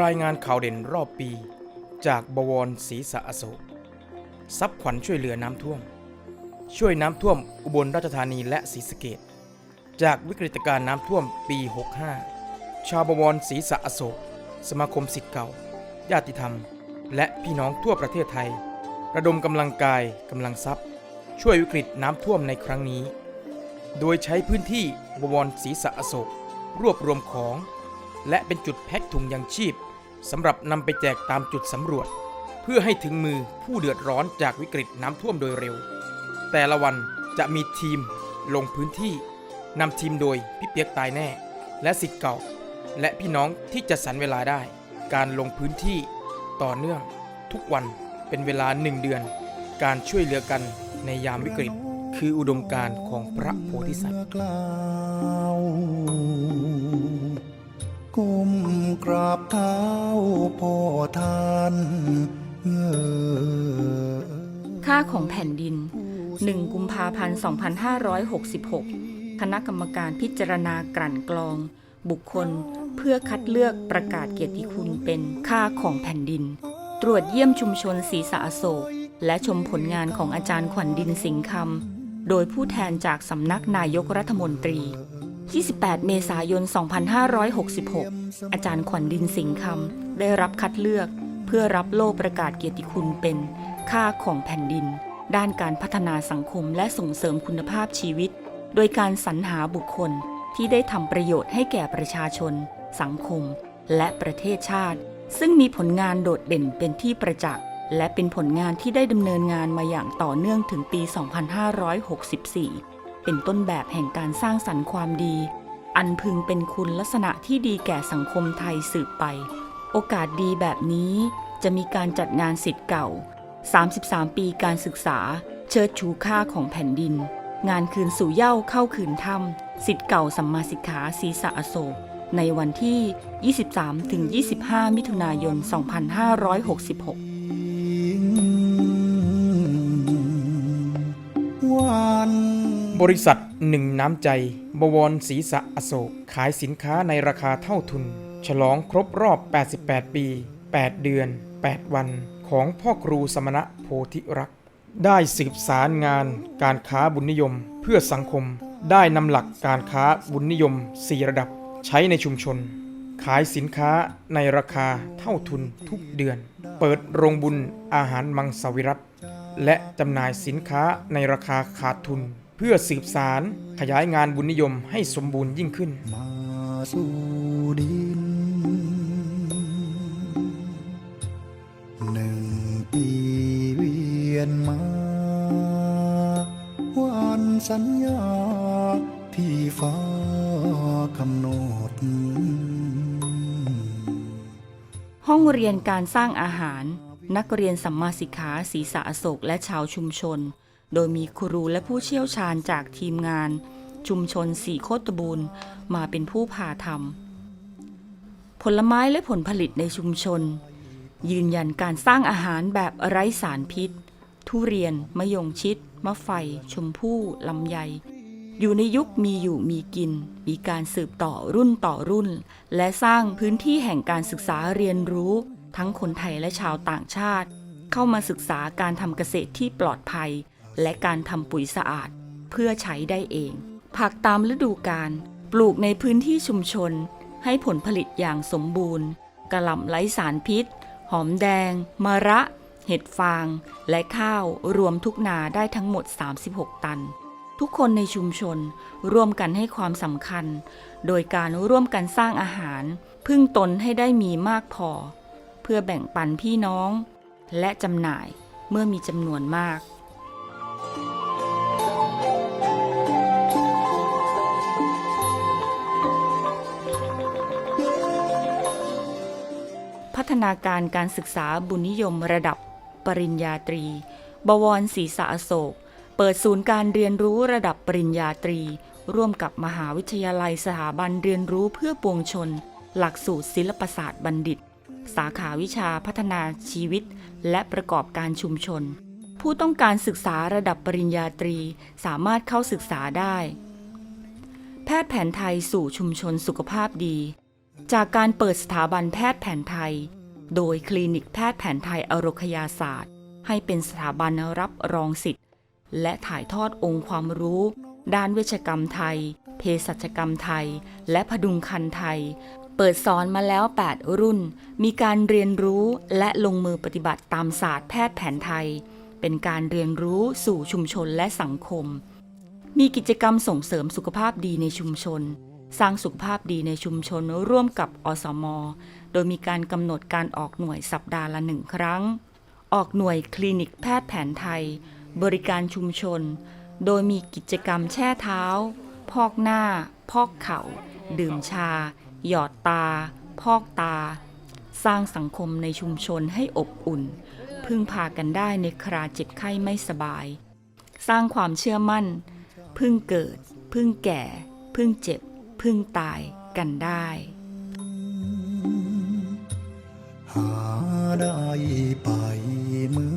รายงานข่าวเด่นรอบปี จากบวรศรีสะอโศกซับขวัญช่วยเหลือน้ำท่วม ช่วยน้ำท่วมอุบลราชธานีและศรีสะเกดจากวิกฤตการณ์น้ำท่วมปี 65 ชาวบวรศรีสะอโศก สมาคมสิทธิ์เก่า ญาติธรรม และพี่น้องทั่วประเทศไทย ระดมกำลังกายกำลังทรัพย์ ช่วยวิกฤตน้ำท่วมในครั้งนี้ โดยใช้พื้นที่บวรศรีสะอโศก รวบรวมของ และเป็นจุดแพ็คถุงยังชีพสำหรับนำไปแจกตามจุดสำรวจ เพื่อให้ถึงมือผู้เดือดร้อนจากวิกฤตน้ำท่วมโดยเร็ว แต่ละวันจะมีทีมลงพื้นที่นำทีมโดยพี่เปียกตายแน่ และสิทธิ์เก่า และพี่น้องที่จะสรรเวลาได้ การลงพื้นที่ต่อเนื่อง ทุกวันเป็นเวลาหนึ่งเดือน การช่วยเหลือกันในยามวิกฤต คืออุดมการณ์ของพระโพธิสัตว์ ก้มกราบเท้าพ่อท่านค่าของแผ่นดิน 1 กุมภาพันธ์ 2566 คณะกรรมการพิจารณากลั่นกรอง บุคคลเพื่อคัดเลือกประกาศเกียรติคุณเป็นค่าของแผ่นดิน ตรวจเยี่ยมชุมชนศรีสะอโศก และชมผลงานของอาจารย์ขวัญดินสิงห์คำโดยผู้แทนจากสำนักนายกรัฐมนตรี 28 เมษายน 2566 อาจารย์ขวัญดินสิงห์คำได้รับคัดเลือกเพื่อรับโล่ประกาศเกียรติคุณเป็นค่าของแผ่นดิน ด้านการพัฒนาสังคมและส่งเสริมคุณภาพชีวิต โดยการสรรหาบุคคลที่ได้ทำประโยชน์ให้แก่ประชาชน สังคม และประเทศชาติ ซึ่งมีผลงานโดดเด่นเป็นที่ประจักษ์ และเป็นผลงานที่ได้ดำเนินงานมาอย่างต่อเนื่องถึงปี 2564 เป็นต้นแบบแห่งการสร้างสรรค์ความดี อันพึงเป็นคุณลักษณะที่ดีแก่สังคมไทยสืบไป โอกาสดีแบบนี้จะมีการจัดงานสิทธิ์เก่า 33 ปีการศึกษา เชิดชูค่าของแผ่นดิน งานคืนสู่เย้าเข้าคืนถ้ำสิทธิ์เก่าสัมมาสิกขาศีสะอโศกในวันที่ 23-25 มิถุนายน 2566 บริษัทหนึ่งน้ำใจ บวรศรีสะอโศก ขายสินค้าในราคาเท่าทุน ฉลองครบรอบ 88 ปี 8 เดือน 8 วันของพ่อครูสมณะโพธิรักษ์ได้สืบสารงานการค้าบุญนิยม เพื่อสังคม ได้นำหลักการค้าบุญนิยม 4 ระดับ ใช้ในชุมชน ขายสินค้าในราคาเท่าทุนทุกเดือน เปิดโรงบุญอาหารมังสวิรัตและจำหน่ายสินค้าในราคาขาดทุน เพื่อสืบสารขยายงานบุญนิยมให้สมบูรณ์ยิ่งขึ้น มาสู่ดินหนึ่งปีเวียนมา วันสัญญาที่ฟ้ากำหนด ห้องเรียนการสร้างอาหาร นักเรียนสัมมาสิกขาศีสะอโศกและชาวชุมชน โดยมีครูและผู้เชี่ยวชาญจากทีมงาน ชุมชนสีโคตบูรณ์มาเป็นผู้พาทำผลไม้และผลผลิตในชุมชน ยืนยันการสร้างอาหารแบบไร้สารพิษ ทุเรียน มะยงชิด มะไฟ ชมพู่ลำไย อยู่ในยุคมีอยู่มีกิน มีการสืบต่อรุ่นต่อรุ่น และสร้างพื้นที่แห่งการศึกษาเรียนรู้ ทั้งคนไทยและชาวต่างชาติ เข้ามาศึกษาการทำเกษตรที่ปลอดภัย และการทำปุ๋ยสะอาดเพื่อใช้ได้เอง ผักตามฤดูกาลปลูกในพื้นที่ชุมชน ให้ผลผลิตอย่างสมบูรณ์กระหล่ำไร้สารพิษ หอมแดง มะระ เห็ดฟาง และข้าวรวมทุกนาได้ทั้งหมด 36 ตัน ทุกคนในชุมชนร่วมกันให้ความสำคัญ โดยการร่วมกันสร้างอาหาร พึ่งตนให้ได้มีมากพอ เพื่อแบ่งปันพี่น้อง และจำหน่ายเมื่อมีจำนวนมาก นาการการศึกษาบุญนิยมระดับ ปริญญาตรี บวรศรีสะอโศก เปิดศูนย์การเรียนรู้ระดับปริญญาตรี ร่วมกับมหาวิทยาลัยสถาบันเรียนรู้เพื่อปวงชน หลักสูตรศิลปศาสตร์บัณฑิต สาขาวิชาพัฒนาชีวิต และประกอบการชุมชน ผู้ต้องการศึกษาระดับปริญญาตรีสามารถเข้าศึกษาได้ แพทย์แผนไทยสู่ชุมชนสุขภาพดีจากการเปิดสถาบันแพทย์แผนไทย โดยคลินิกแพทย์แผนไทยอโรคยาศาสตร์ ให้เป็นสถาบันรับรองสิทธิ์ และถ่ายทอดองค์ความรู้ ด้านเวชกรรมไทย เภสัชกรรมไทย และพดุงคันไทย เปิดสอนมาแล้ว 8 รุ่น มีการเรียนรู้และลงมือปฏิบัติตามศาสตร์แพทย์แผนไทย เป็นการเรียนรู้สู่ชุมชนและสังคม มีกิจกรรมส่งเสริมสุขภาพดีในชุมชน สร้างสุขภาพดีในชุมชนร่วมกับอสม โดยมีการกำหนดการออกหน่วยสัปดาห์ละหนึ่งครั้ง ออกหน่วยคลินิกแพทย์แผนไทย บริการชุมชน โดยมีกิจกรรมแช่เท้า พอกหน้า พอกเข่า ดื่มชา หยอดตา พอกตา สร้างสังคมในชุมชนให้อบอุ่น พึ่งพากันได้ในคราเจ็บไข้ไม่สบาย สร้างความเชื่อมั่น พึ่งเกิด พึ่งแก่ พึ่งเจ็บ พึ่งตายกันได้ หาได้ไปเมื่อ